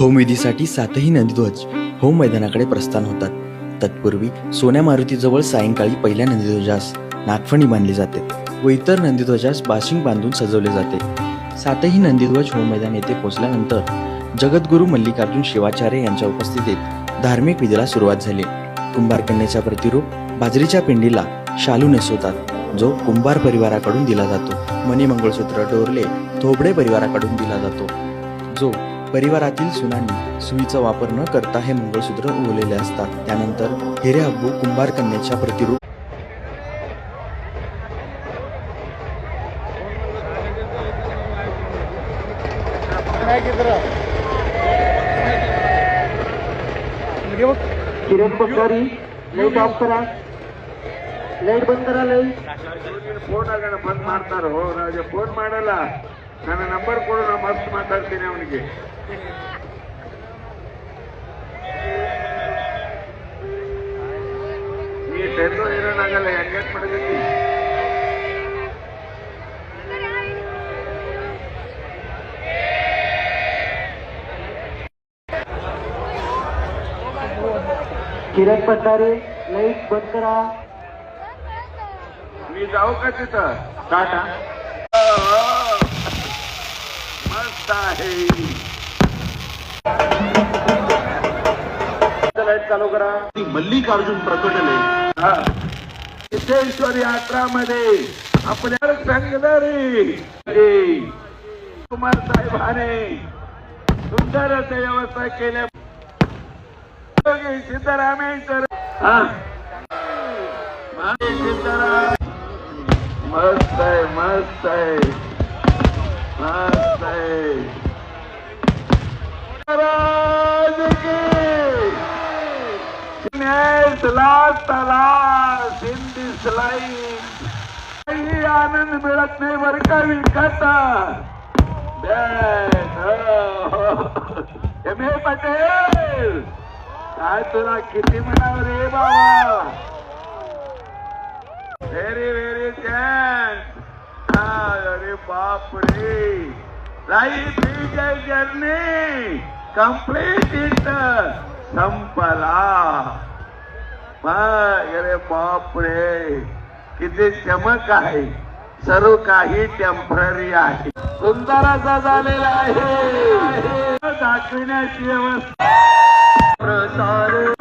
होमविधीसाठी सातही नंदीध्वज होम मैदानाकडे प्रस्थान होतात. तत्पूर्वी सोन्या मारुतीजवळ सायंकाळी पहिल्या नंदीध्वजास नागफणी बांधली जाते व इतर नंदीध्वजास बाशिंग बांधून सजवले जाते. सातही नंदीध्वज होम मैदान येथे पोहोचल्यानंतर जगद्गुरू मल्लिकार्जुन शिवाचार्य यांच्या उपस्थितीत धार्मिक विधीला सुरुवात झाली. कुंभारकन्येचा प्रतिरूप बाजरीच्या पिंडीला शालू नेसवतात जो कुंभार परिवाराकडून दिला जातो. मणिमंगळसूत्र डोरले थोबडे परिवाराकडून दिला जातो जो परिवारातील सुनांनी सुईचा वापर न करता हे मंगळसूत्र उगवलेले असतात त्यानंतर हिरे अब्बू कुंभार कन्याच्या प्रतिरूप किरण बंगारी ಲೈಟ್ ಆಫ್ ಕರ ಲೈಟ್ ಬಂದ್ ಕರ ಲೈಟ್ ಫೋನ್ ಆಗೋಣ ಬಂದ್ ಮಾಡ್ತಾರ ಹೋ ರಾಜ ಫೋನ್ ಮಾಡಲ್ಲ ನನ್ನ ನಂಬರ್ ಕೊಡು ನಾ ಮಸ್ತ್ ಮಾತಾಡ್ತೀನಿ ಅವನಿಗೆ ನೀ ಟೆನ್ನೋ ಇರೋನಾಗಲ್ಲ ಹೆಂಗ್ ಮಾಡಿದೀನಿ किरण भंडारी लाईट बंद करा मी जाऊ का तिथं टाटा आहे. चालू करा. मल्लिकार्जुन प्रकटले. हा. सिद्धेश्वर यात्रामध्ये आपल्या संगदरी कुमार साहेबाने सुंदर असे व्यवस्था केल्या सिद्धरामेश्वर सिद्धराम मस्त आहे मस्त आहे. न्यायला तलास हिंदी सलाई काही आनंद मिळत नाही बर का विकत हो. M A Patel. काय तुला किती म्हणावं रे बाबा? व्हेरी व्हेरी थँक अरे बाप रे life is a journey complete it संपला. अरे बाप रे किती चमक आहे. सर्व काही टेंपररी आहे. सुंदर असा झालेला आहे. दाखविण्याची व्यवस्था. प्रसार